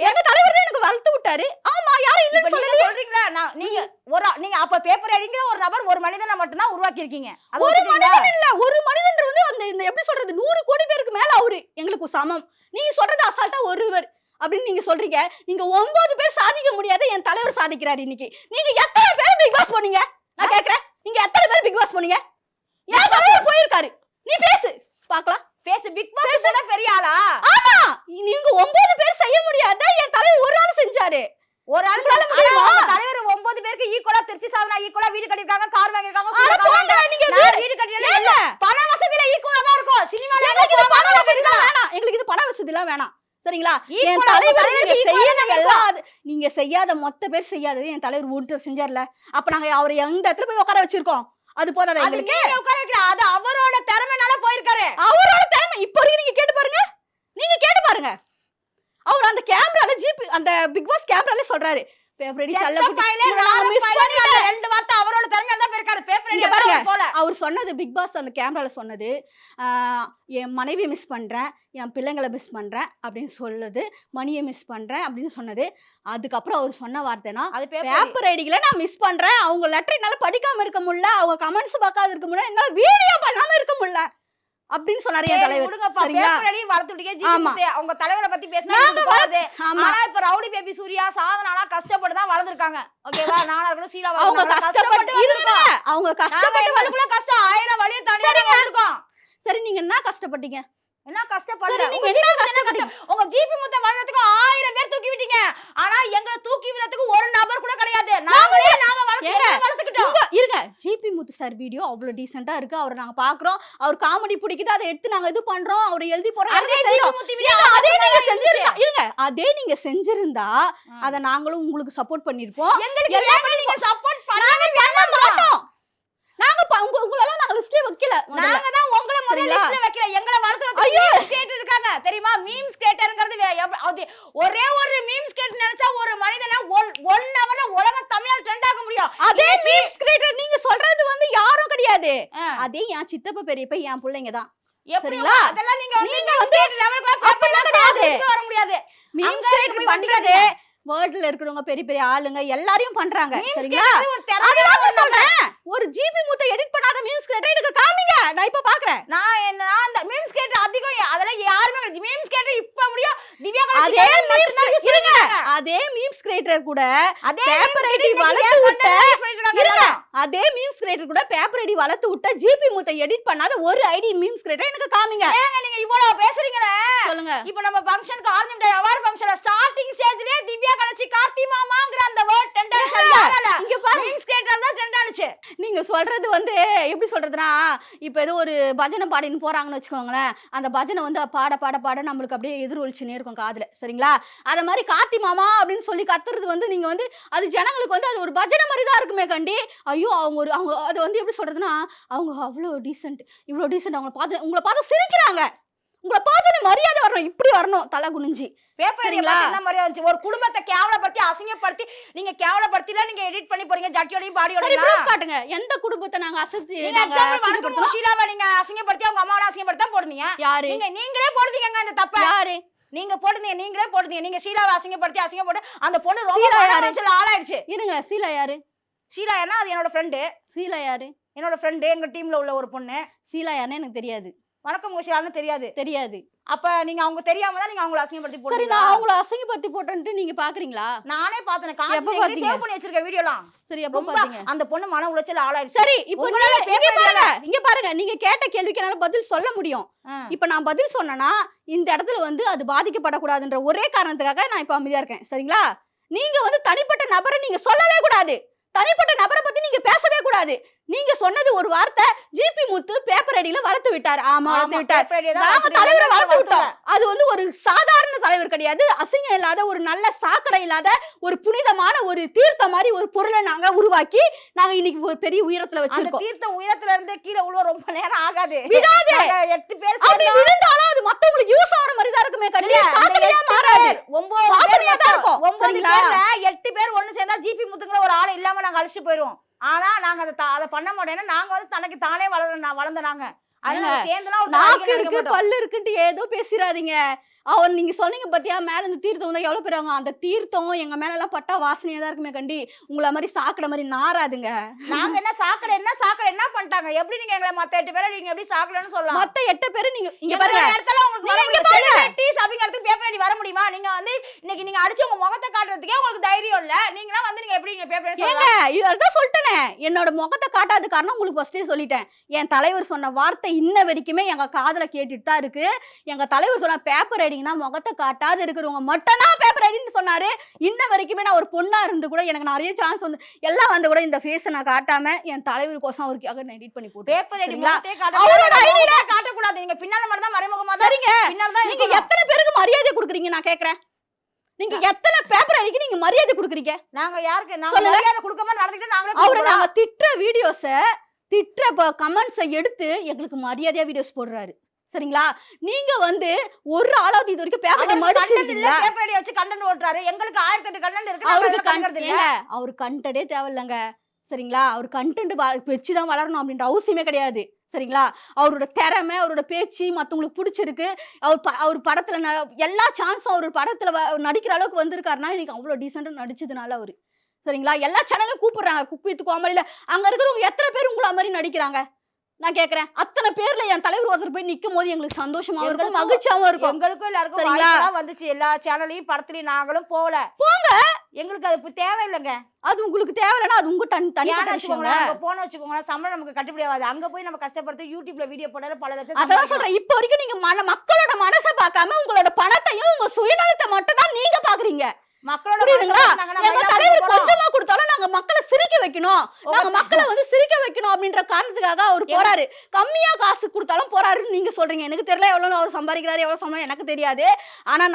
Speaker 2: எங்க தலைவர் தான் எனக்கு வளர்த்து விட்டாரு ஆமா யாரும் இல்லன்னு சொல்லல சொல்றீங்களா நான் நீங்க ஒரு நீங்க அப்ப பேப்பர் அடிங்கிற ஒரு நபர் ஒரு மனிதனை மட்டும் தான் உருவாக்கி இருக்கீங்க ஒரு மனிதன் இல்ல ஒரு மனிதன் வந்து அந்த இந்த எப்படி சொல்றது நூறு கோடி பேருக்கு மேல அவரு எங்களுக்கு சமம் நீங்க சொல்றது அசால்ட்டா ஒருவர் அப்படின்னு நீங்க சொல்றீங்க நீங்க ஒன்பது பேர் சாதிக்க முடியாத என் தலைவர் சாதிக்கிறாரு இன்னைக்கு நீங்க எத்தனை பேர் பிக் பாஸ் போனீங்க நான் கேக்குறேன் நீங்க எத்தனை பேர் பிக் பாஸ் போனீங்க என் தலைவர் போயிருக்காரு நீ பேசு பாக்கலாம் பேசு பிக் பாஸ் கூட பெரிய ஆளா ஆமா நீங்க ஒன்பது பேர் செய்ய முடியாது என் தலைவர் ஒரு ஆள் செஞ்சாரு ஒரு ஆள் தலைவர் ஒன்பது பேருக்கு ஈக்குவலா திருச்சி சாதனா ஈக்குவலா வீடு கட்டிருக்காங்க கார் வாங்கிருக்காங்க நீங்க வீடு கட்டிடல பண வசதியில ஈக்குவலா தான் இருக்கும் சினிமால பண வசதி வேணாம் எங்களுக்கு இது பண வசதி எல்லாம் வேணாம் சரிங்களா என் தலைவர் நீங்க செய்யாத எல்லாம் நீங்க செய்யாத மொத்த பேர் செய்யாதது என் தலைவர் ஊட்டர் செஞ்சார்ல அப்ப நாங்க அவரை எந்த இடத்துல போய் உட்கார வச்சிருக்கோம் அது போதாதா உட்கார வைக்கிற அது அவரோட திறமைனால அந்த கேமரால ஜிபி அந்த பிக் பாஸ் கேமரால சொல்றாரு அவர் சொன்னது பிக் பாஸ் அந்த கேமரால சொன்னது என் மனைவி மிஸ் பண்றேன் என் பிள்ளைங்களை மிஸ் பண்றேன் அப்படின்னு சொல்லுது மணியை மிஸ் பண்றேன் அப்படின்னு சொன்னது அதுக்கப்புறம் அவர் சொன்ன வார்த்தைனா அது பேப்பர் ஐடிகளை நான் மிஸ் பண்றேன் அவங்க லெட்டர் என்னால படிக்காம இருக்க முடியல அவங்க கமெண்ட்ஸ் பார்க்காத இருக்க முடியல என்னால வீடியோ பண்ணாம இருக்க முடியல அப்படின்னு சொன்னாரு என் தலைவர் சரிங்களா அவங்க தலைவரை பத்தி பேசினா இப்ப ரவுடி பேபி சூர்யா சாதனாலாம் கஷ்டப்பட்டு தான் வளர்ந்துருக்காங்க ஓகேவா நானா இருக்கணும் சீரா அவங்க கஷ்டப்பட்டு இருங்க அவங்க கஷ்டப்பட்டு வளர்க்குள்ள கஷ்டம் ஆயிரம் வழியை தாண்டி சரி நீங்க என்ன கஷ்டப்பட்டீங்க என்ன கஷ்டப்பட்டு என்ன கஷ்டப்பட்டீங்க
Speaker 1: சார் வீடியோ அவ்வளோ டீசெண்டாக இருக்குது அவர் நாங்கள் பார்க்குறோம் அவர் காமெடி பிடிக்குது அதை எடுத்து நாங்கள் இது பண்ணுறோம் அவர் எழுதி போகிறோம் அதே நீங்கள் செஞ்சிருந்தா இருங்க அதே நீங்கள் செஞ்சிருந்தா அதை நாங்களும் உங்களுக்கு சப்போர்ட் பண்ணியிருப்போம்
Speaker 2: எங்களுக்கு சப்போர்ட் பண்ண மாட்டோம் அவங்க உங்களெல்லாம் நாங்க லிஸ்ட்ல வைக்கல நாங்க தான் உங்களை முதல்ல லிஸ்ட்ல வைக்கல எங்களை வரதுக்கு ஐயோ ஸ்டேட் இருக்காங்க தெரியுமா மீம்ஸ் ஸ்டேட்டர்ங்கிறது ஒரே ஒரு மீம்ஸ் கேட்டு நினைச்சா ஒரு மனிதனா ஒன் ஹவர்ல உலக தமிழ் ட்ரெண்ட் ஆக முடியும் அதே மீம்ஸ் கிரியேட்டர் நீங்க சொல்றது வந்து யாரும் கிடையாது அதே என் சித்தப்பா பெரியப்பா என் பிள்ளைங்க தான் அதெல்லாம் நீங்க வர முடியாது மீம்ஸ் கிரியேட்டர் வேர்ல்ட்ல இருக்கிறவங்க பெரிய பெரிய ஆளுங்க எல்லாரையும் பண்றாங்க சரிங்களா சொல்றேன் ஒரு ஜிபி மூத்த எடிட் பண்ணாத மீம்ஸ் கிரியேட்டர் எனக்கு காமிங்க நான் இப்ப பாக்குறேன் நான் என்ன அந்த மீம்ஸ் கிரியேட்டர் அதிகம் அதெல்லாம் யாருமே மீம்ஸ் கிரியேட்டர் இப்ப முடியும் திவ்யா அதே மீம்ஸ் இருங்க அதே மீம்ஸ் கிரியேட்டர் கூட அதே பேப்பர் ஐடி வளர்த்து விட்ட இருங்க அதே மீம்ஸ் கிரியேட்டர் கூட பேப்பர் ஐடி வளர்த்து விட்ட ஜிபி மூத்த எடிட் பண்ணாத ஒரு ஐடி மீம்ஸ் கிரியேட்டர் எனக்கு காமிங்க ஏங்க நீங்க இவ்வளவு பேசுறீங்களே சொல்லுங்க இப்போ நம்ம ஃபங்க்ஷனுக்கு ஆர்ஜன் டே அவார் ஃபங்க்ஷன் ஸ்டார்டிங் ஸ்டேஜ்லயே திவ்யா கலச்சி கார்த்தி மாமாங்கற அந்த வேர்ட் ட்ரெண்ட் ஆச்சு இங்க பாருங்க மீம்ஸ் கிரியேட்டர் தான் ட்ரெண்ட் ஆச்சு நீங்கள் சொல்கிறது வந்து எப்படி சொல்கிறதுனா இப்போ ஏதோ ஒரு பஜனை பாடின்னு போகிறாங்கன்னு வச்சுக்கோங்களேன் அந்த பஜனை வந்து பாட பாட பாட நம்மளுக்கு அப்படியே எதிரொலிச்சுனே இருக்கும் காதில் சரிங்களா அதை மாதிரி கார்த்தி மாமா அப்படின்னு சொல்லி கத்துறது வந்து நீங்கள் வந்து அது ஜனங்களுக்கு வந்து அது ஒரு பஜனை மாதிரி தான் இருக்குமே கண்டி ஐயோ அவங்க ஒரு அவங்க அது வந்து எப்படி சொல்கிறதுனா அவங்க அவ்வளோ டீசென்ட் இவ்வளோ டீசென்ட் அவங்களை பார்த்து உங்களை பார்த்து சிரிக்கிறாங்க உங்களை பார்த்து மரியாதை வரணும் இப்படி வரணும் தலை குனிஞ்சி பேப்பர் என்ன மரியாதை ஒரு குடும்பத்தை கேவலப்படுத்தி அசிங்கப்படுத்தி நீங்க கேவலப்படுத்தில நீங்க எடிட் பண்ணி போறீங்க ஜட்டியோடையும் பாடியோடையும் காட்டுங்க எந்த குடும்பத்தை நாங்க அசத்தி ஷீலாவை நீங்க அசிங்கப்படுத்தி அவங்க அம்மாவோட அசிங்கப்படுத்தா போடுவீங்க யாரு நீங்க நீங்களே போடுவீங்க அந்த தப்ப யாரு நீங்க போடுறீங்க நீங்களே போடுறீங்க நீங்க ஷீலாவை அசிங்கப்படுத்தி அசிங்கப்பட்டு அந்த பொண்ணு ரொம்ப ஆளாயிடுச்சு இருங்க சீலா யாரு ஷீலா யாருன்னா அது என்னோட ஃப்ரெண்டு சீலா யாரு என்னோட ஃப்ரெண்டு எங்க டீம்ல உள்ள ஒரு பொண்ணு சீலா யாருன்னு எனக்கு தெரியாது வணக்கம் கோஷிகாலன்னு தெரியாது தெரியாது அப்ப நீங்க அவங்க தெரியாம தான் நீங்க அவங்கள அசிங்கப்படுத்தி போட்டு சரி நான் அவங்கள அசிங்கப்படுத்தி போட்டேன்ட்டு நீங்க பாக்குறீங்களா நானே பார்த்தேன் எப்ப பாத்தீங்க சேவ் பண்ணி வச்சிருக்க வீடியோலாம் சரி எப்ப பாத்தீங்க அந்த பொண்ணு மன உளைச்சல் ஆளாயிருச்சு சரி இப்போ இங்க பாருங்க இங்க பாருங்க நீங்க கேட்ட கேள்விக்கு என்னால பதில் சொல்ல முடியும் இப்போ நான் பதில் சொன்னேனா இந்த இடத்துல வந்து அது பாதிக்கப்படக்கூடாதுன்ற ஒரே காரணத்துக்காக நான் இப்போ அமைதியா இருக்கேன் சரிங்களா நீங்க வந்து தனிப்பட்ட நபரை நீங்க சொல்லவே கூடாது தனிப்பட்ட நபரை பத்தி நீங்க பேசவே கூடாது நீங்க சொன்னது ஒரு வார்த்தை ஜிபி முத்து பேப்பர் அடியில வளர்த்து விட்டார் ஆமா வளர்த்து விட்டார் நாம தலைவரை வளர்த்து விட்டோம் அது வந்து ஒரு சாதாரண தலைவர் கிடையாது அசிங்கம் இல்லாத ஒரு நல்ல சாக்கடை இல்லாத ஒரு புனிதமான ஒரு தீர்த்த மாதிரி ஒரு பொருளை நாங்க உருவாக்கி நாங்க இன்னைக்கு ஒரு பெரிய உயரத்துல வச்சிருக்கோம் தீர்த்த உயரத்துல இருந்து கீழே உள்ள ரொம்ப நேரம் ஆகாது விடாது எட்டு பேர் அப்படி விழுந்தாலும் அது மத்தவங்களுக்கு யூஸ் ஆகிற மாதிரி தான் இருக்குமே கண்டிப்பா சாக்கடையா மாறாது ஒன்பது ஒன்பது பேர்ல எட்டு பேர் ஒண்ணு சேர்ந்தா ஜிபி முத்துங்கிற ஒரு ஆள் இல்லாம நாங்க அழிச்சு போயிருவோம் ஆனா நாங்க அதை அதை பண்ண மாட்டேன்னா நாங்க வந்து தனக்கு தானே வளர வளர்ந்த ஒரு நாக்கு இருக்கு பல்லு இருக்குன்ட்டு ஏதோ பேசிடாதீங்க அவன் நீங்கள் சொன்னீங்க பார்த்தியா மேலே இந்த தீர்த்தம் வந்து எவ்வளவு பேர் அவங்க அந்த தீர்த்தம் எங்கள் மேல பட்டா வாசனையாக தான் இருக்குமே கண்டி உங்களை மாதிரி சாக்கடை மாதிரி நாராதுங்க நாங்கள் என்ன சாக்கடை என்ன சாக்கடை என்ன பண்ணிட்டாங்க எப்படி நீங்கள் எங்களை மற்ற எட்டு பேரை நீங்கள் எப்படி சாக்கடைன்னு சொல்லலாம் மற்ற எட்டு பேர் நீங்கள் இங்கே பாருங்க இடத்துல உங்களுக்கு டீ ஷாப்பிங் இடத்துக்கு பேப்பர் அடி வர முடியுமா நீங்கள் வந்து இன்னைக்கு நீங்கள் அடிச்சு உங்கள் முகத்தை காட்டுறதுக்கே உங்களுக்கு தைரியம் இல்லை நீங்களா வந்து நீங்கள் எப்படி இங்க பேப்பர் ஏங்க இதான் சொல்லிட்டேனே என்னோட முகத்தை காட்டாத காரணம் உங்களுக்கு ஃபர்ஸ்டே சொல்லிட்டேன் என் தலைவர் சொன்ன வார்த்தை இன்ன வரைக்குமே எங்கள் காதில் கேட்டுட்டு தான் இருக்குது எங்கள் தலைவர் சொன்ன பேப்பர் ரைடிங்னா முகத்தை காட்டாது இருக்கிறவங்க மட்டும்தான் பேப்பர் ரைடிங்னு சொன்னாரு இன்ன வரைக்குமே நான் ஒரு பொண்ணா இருந்து கூட எனக்கு நிறைய சான்ஸ் வந்து எல்லாம் வந்து கூட இந்த ஃபேஸை நான் காட்டாம என் தலைவர் கோசம் அவருக்காக நான் எடிட் பண்ணி போட்டு பேப்பர் ரைடிங் அவரோட ஐடியில காட்டக்கூடாது நீங்க பின்னால மட்டும் தான் மறைமுகமா சரிங்க பின்னால தான் நீங்க எத்தனை பேருக்கு மரியாதை கொடுக்குறீங்க நான் கேட்கறேன் நீங்க எத்தனை பேப்பர் அடிக்க நீங்க மரியாதை கொடுக்குறீங்க நாங்க யாருக்கு நாங்க மரியாதை கொடுக்காம நடந்துட்டு நாங்களே அவரு நாங்க திட்டுற வீடியோஸ திட்ட கமெண்ட்ஸை எடுத்து எங்களுக்கு மரியாதையா வீடியோஸ் போடுறாரு சரிங்களா நீங்க வந்து ஒரு ஆளாவது இது வரைக்கும் பேப்பரை மடிச்சிருக்கீங்களா பேப்பரை வச்சு கண்டன் ஓட்டுறாரு எங்களுக்கு ஆயிரத்தி கண்டன் இருக்கு அவருக்கு கண்டது இல்ல அவர் கண்டடே தேவையில்லைங்க சரிங்களா அவர் கண்டென்ட் வச்சு தான் வளரணும் அப்படின்ற அவசியமே கிடையாது சரிங்களா அவரோட திறமை அவரோட பேச்சு மற்றவங்களுக்கு பிடிச்சிருக்கு அவர் ப அவர் படத்தில் ந எல்லா சான்ஸும் அவர் படத்தில் நடிக்கிற அளவுக்கு வந்திருக்காருன்னா இன்னைக்கு அவ்வளோ டீசெண்டாக நடிச்சதுனால அவர் சரிங்களா எல்லா சேனலும் கூப்பிடுறாங்க குக் வித் கோமலியில் அங்கே இருக்கிறவங்க எத்தனை பேர் உங்களை மாதிரி நடிக்கிறாங்க நான் கேக்குறேன் அத்தனை பேர்ல என் தலைவர் ஒருத்தர் போய் நிக்கும் போது எங்களுக்கு சந்தோஷமாவும் இருக்கும் மகிழ்ச்சியாவும் இருக்கும் எங்களுக்கும் எல்லாருக்கும் வாய்ப்பெல்லாம் வந்துச்சு எல்லா சேனல்லையும் படத்துலயும் நாங்களும் போகல போங்க எங்களுக்கு அது தேவையில்லைங்க அது உங்களுக்கு தேவையில்லைன்னா அது உங்க தனி தனியான வச்சுக்கோங்களேன் அங்க போன வச்சுக்கோங்களேன் சம்பளம் நமக்கு கட்டுப்படி ஆகாது அங்க போய் நம்ம கஷ்டப்படுறது யூடியூப்ல வீடியோ போட்டால பல லட்சம் அதான் சொல்றேன் இப்போ வரைக்கும் நீங்க மன மக்களோட மனசை பார்க்காம உங்களோட பணத்தையும் உங்க சுயநலத்தை மட்டும் தான் நீங்க பாக்குறீங்க கொடுத்தாலும் மக்களை சிரிக்க வைக்கணும் மக்களை வந்து சிரிக்க வைக்கணும் அப்படின்ற காரணத்துக்காக அவர் காசு கொடுத்தாலும் போறாருன்னு எனக்கு தெரியல அவர் எனக்கு தெரியாது நான்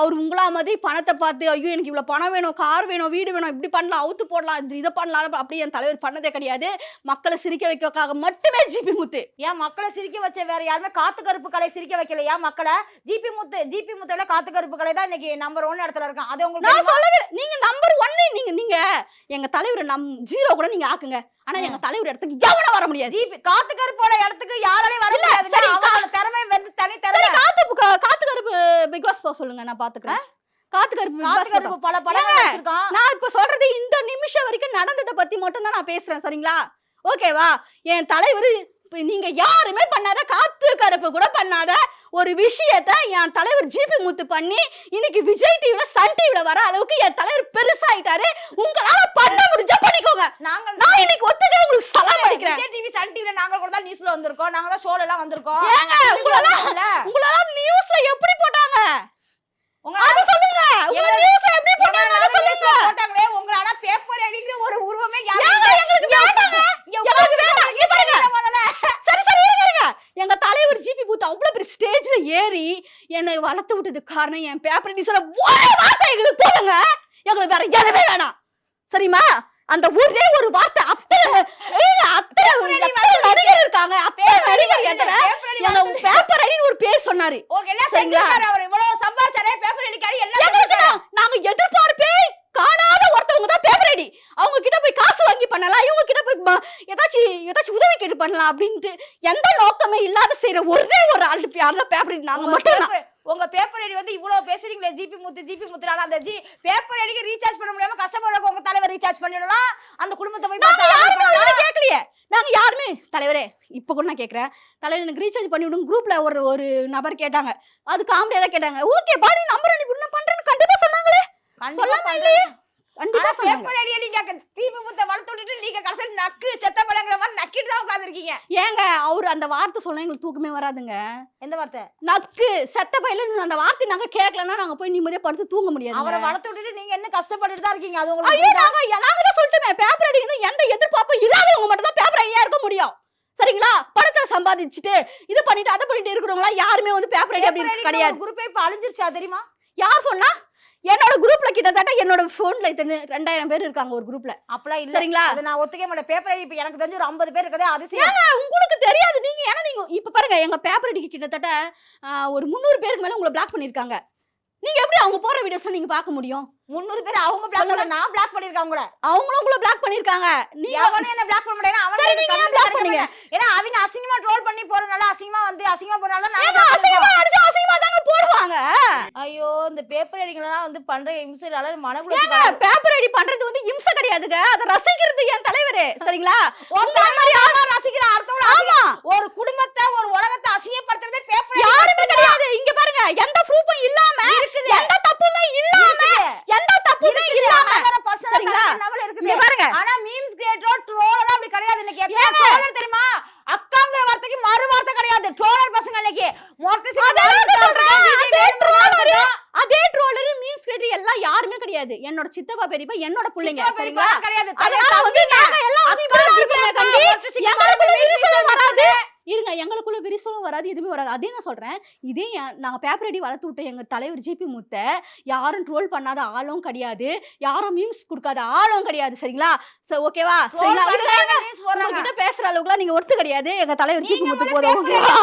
Speaker 2: அவர் உங்களா மாதிரி பணத்தை பார்த்து ஐயோ எனக்கு பணம் வேணும் கார் வேணும் வீடு வேணும் இப்படி பண்ணலாம் அவுத்து போடலாம் இதை பண்ணலாம் அப்படி என் தலைவர் பண்ணதே கிடையாது மக்களை சிரிக்க வைக்கிறதுக்காக மட்டுமே ஜிபி முத்து ஏன் மக்களை சிரிக்க வச்ச வேற யாருமே கருப்பு கலை சிரிக்க வைக்கலையா மக்களை ஜிபி முத்து ஜிபி காத்து கருப்பு நம்பர் ஒன் இடத்துல இருக்கான் அதை உங்களுக்கு நான் சொல்லவே நீங்க நம்பர் ஒன்னு நீங்க நீங்க எங்க தலைவர் நம் ஜீரோ கூட நீங்க ஆக்குங்க ஆனா எங்க தலைவர் இடத்துக்கு எவனும் வர முடியாது ஜிபி காத்து கருப்போட இடத்துக்கு யாராலையும் வர முடியாது சரி திறமை வந்து தனி திறமை காத்து காத்து பிக் பாஸ் போ சொல்லுங்க நான் பாத்துக்கிறேன் காத்து கருப்பு காத்து கருப்பு பல படங்கள் நான் இப்ப சொல்றது இந்த நிமிஷம் வரைக்கும் நடந்ததை பத்தி மட்டும் தான் நான் பேசுறேன் சரிங்களா ஓகேவா என் தலைவர் இப்போ நீங்க யாருமே பண்ணாத காத்து கருப்பு கூட பண்ணாத ஒரு விஷயத்தை என் தலைவர் ஜிபி முத்து பண்ணி இன்னைக்கு விஜய் டிவில சன் டிவில வர அளவுக்கு என் தலைவர் பெருசாயிட்டாரு உங்களால பண்ண முடிஞ்சா பண்ணிக்கோங்க நாங்க நான் இன்னைக்கு ஒத்துக்க உங்களுக்கு சலாம் அடிக்கிறேன் விஜய் டிவி சன் டிவில நாங்க கூட தான் நியூஸ்ல வந்திருக்கோம் நாங்க தான் ஷோல எல்லாம் வந்திருக்கோம் ஏங்க உங்களால உங்களால நியூஸ்ல எப்படி போட்டாங்க உங்களால சொல்லுங்க உங்க நியூஸ்ல எப்படி போட்டாங்க சொல்லுங்க போட்டாங்களே உங்களால பேப்பர் அடிக்கிற ஒரு உருவமே யாரும் எங்களுக்கு வேண்டாங்க எனக்கு வேணாம் இங்க பாருங்க சரி சரி எங்க தலைவர் ஜிபி பூத் அவ்வளவு பெரிய ஸ்டேஜ்ல ஏறி என்னை வளர்த்து விட்டது காரணம் என் பேப்பர் நீ சொல்ல ஒரே வார்த்தை எங்களுக்கு போடுங்க எங்களுக்கு வேற எதுவுமே வேணாம் சரிம்மா அந்த ஒரே ஒரு வார்த்தை அத்தனை அத்தனை நடிகர் இருக்காங்க அத்தனை நடிகர் எத்தனை பேப்பர் அடின்னு ஒரு பேர் சொன்னாரு ஓகே என்ன சரிங்களா அவர் இவ்வளவு சம்பாதிச்சாரே பேப்பர் அடிக்காரு எல்லாம் நாங்க எதிர்பார்ப்பே காணாத ஒருத்தவங்க தான் பேப்பரடி அவங்க கிட்ட போய் காசு வாங்கி பண்ணலாம் இவங்க கிட்ட போய் ஏதாச்சும் ஏதாச்சும் உதவி கேட்டு பண்ணலாம் அப்படின்ட்டு எந்த நோக்கமே இல்லாத செய்யற ஒரே ஒரு ஆள் யாருன்னா பேப்பரடி நாங்க மட்டும் உங்க பேப்பர் அடி வந்து இவ்வளவு பேசுறீங்களே ஜிபி முத்து ஜிபி முத்து அந்த ஜி பேப்பர் அடிக்கு ரீசார்ஜ் பண்ண முடியாம கஷ்டப்படுறவங்க உங்க தலைவர் ரீசார்ஜ் பண்ணிடலாம் அந்த குடும்பத்தை போய் கேட்கலையே நாங்க யாருமே தலைவரே இப்போ கூட நான் கேட்குறேன் தலைவர் எனக்கு ரீசார்ஜ் பண்ணிவிடும் குரூப்ல ஒரு ஒரு நபர் கேட்டாங்க அது காமெடியாக தான் கேட்டாங்க ஓகே பாரு நம்பர் அனுப்பிவிடணும் பண்றேன்னு கண்டிப்பா சொன்னாங்களே ஏங்க அவரு அந்த வார்த்தை வராதுங்க எந்த வார்த்தை நக்கு செத்த அந்த வார்த்தை நாங்க கேட்கலன்னா நாங்க போய் படுத்து தூங்க அவரை வளர்த்து விட்டுட்டு நீங்க என்ன கஷ்டப்பட்டுட்டு தான் இருக்கீங்க அது பேப்பர் எதிர்பார்ப்பும் இல்லாதவங்க முடியும் சரிங்களா பணத்தை சம்பாதிச்சுட்டு இது பண்ணிட்டு அதை பண்ணிட்டு இருக்கிறவங்களா யாருமே வந்து பேப்பர் அடி கிடையாது அழிஞ்சிருச்சா தெரியுமா யார் சொன்னா என்னோட குரூப்ல கிட்டத்தட்ட என்னோட போன்ல இத்தனை ரெண்டாயிரம் பேர் இருக்காங்க ஒரு குரூப்ல அப்பலாம் இல்ல சரிங்களா அது நான் ஒத்துக்க மாட்டேன் பேப்பர் ஐடி எனக்கு தெரிஞ்சு ஒரு ஐம்பது பேர் இருக்கதே ஏங்க உங்களுக்கு தெரியாது நீங்க ஏன்னா நீங்க இப்ப பாருங்க எங்க பேப்பர் ஐடிக்கு கிட்டத்தட்ட ஒரு முந்நூறு பேருக்கு மேல உங்களை பிளாக் பண்ணிருக்காங்க நீங்க எப்படி அவங்க போற வீடியோஸ் நீங்க பார்க்க முடியும் முந்நூறு பேர் அவங்க பிளாக் பண்ணல நான் பிளாக் பண்ணிருக்காங்க கூட அவங்களும் உங்களை பிளாக் பண்ணிருக்காங்க நீங்க அவனே என்ன பிளாக் பண்ண முடியல அவன் நீங்க நீங்க பிளாக் பண்ணீங்க ஏன்னா அவங்க அசிங்கமா ட்ரோல் பண்ணி போறதுனால அசிங்கமா வந்து அசிங்கமா போறனால நான் அசிங்கமா அடிச்சு அசிங்கமா சொல்றாங்க ஐயோ இந்த பேப்பர் அடிக்கலாம் வந்து பண்ற மனம் ஏங்க பேப்பர் அடி பண்றது வந்து இம்ச கிடையாதுங்க அத ரசிக்கிறது என் தலைவர் சரிங்களா ரசிக்கிற அர்த்தம் ஆமா ஒரு குடும்பத்தை ஒரு உலகத்தை அசியப்படுத்துறதே பேப்பர் யாருமே கிடையாது இங்க பாருங்க எந்த ப்ரூஃபும் இல்லாம இருக்குது எந்த தப்புமே இல்லாம எந்த தப்புமே இல்லாம சரிங்களா இங்க பாருங்க ஆனா மீம்ஸ் கிரியேட்டரோ ட்ரோலரோ அப்படி கிடையாது இன்னைக்கு தெரியுமா அக்காங்கிற வார்த்தைக்கு மறு வார்த்தை கிடையாது ட்ரோலர் பசங்க இன்னைக்கு அதே ட்ரோலர் மீம்ஸ் கிரியேட் எல்லாம் யாருமே கிடையாது என்னோட சித்தப்பா பெரியப்பா என்னோட பிள்ளைங்க சரிங்களா கிடையாது அதனால வந்து நாங்க எல்லாம் வராது இருங்க எங்களுக்குள்ள விரிசலும் வராது எதுவுமே வராது அதே நான் சொல்றேன் இதே நாங்கள் பேப்பர் அடி வளர்த்து விட்ட எங்கள் தலைவர் ஜிபி மூத்த யாரும் ட்ரோல் பண்ணாத ஆளும் கிடையாது யாரும் மீம்ஸ் கொடுக்காத ஆளும் கிடையாது சரிங்களா சரி ஓகேவா சரிங்களா உங்ககிட்ட பேசுற அளவுக்குலாம் நீங்க ஒருத்து கிடையாது எங்க தலைவர் ஜிபி மூத்த போதும் நீலா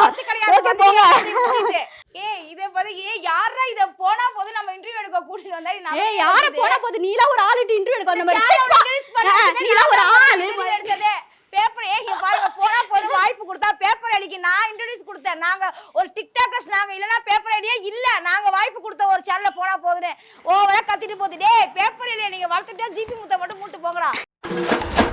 Speaker 2: இதை போனா போது நம்ம இன்டர்வியூ எடுக்க கூட்டிட்டு ஒரு ஆளு இன்டர்வியூ எடுக்க அந்த மாதிரி ஒரு ஆள் எடுத்தது பேப்பர் ஏகி பாருங்க போனா போதும் வாய்ப்பு கொடுத்தா பேப்பர் ஐடிக்கு நான் இன்ட்ரடியூஸ் கொடுத்தேன் நாங்க ஒரு டிக்டாக்கர்ஸ் நாங்க இல்லனா பேப்பர் ஐடியே இல்ல நாங்க வாய்ப்பு கொடுத்த ஒரு சேனல்ல போனா போதுன்னு ஓவரா கத்திட்டு போகுது டேய் பேப்பர் ஐடியை நீங்க வளர்த்துட்டா ஜிபி முத்த மட்டும் மூட்டு போங்கடா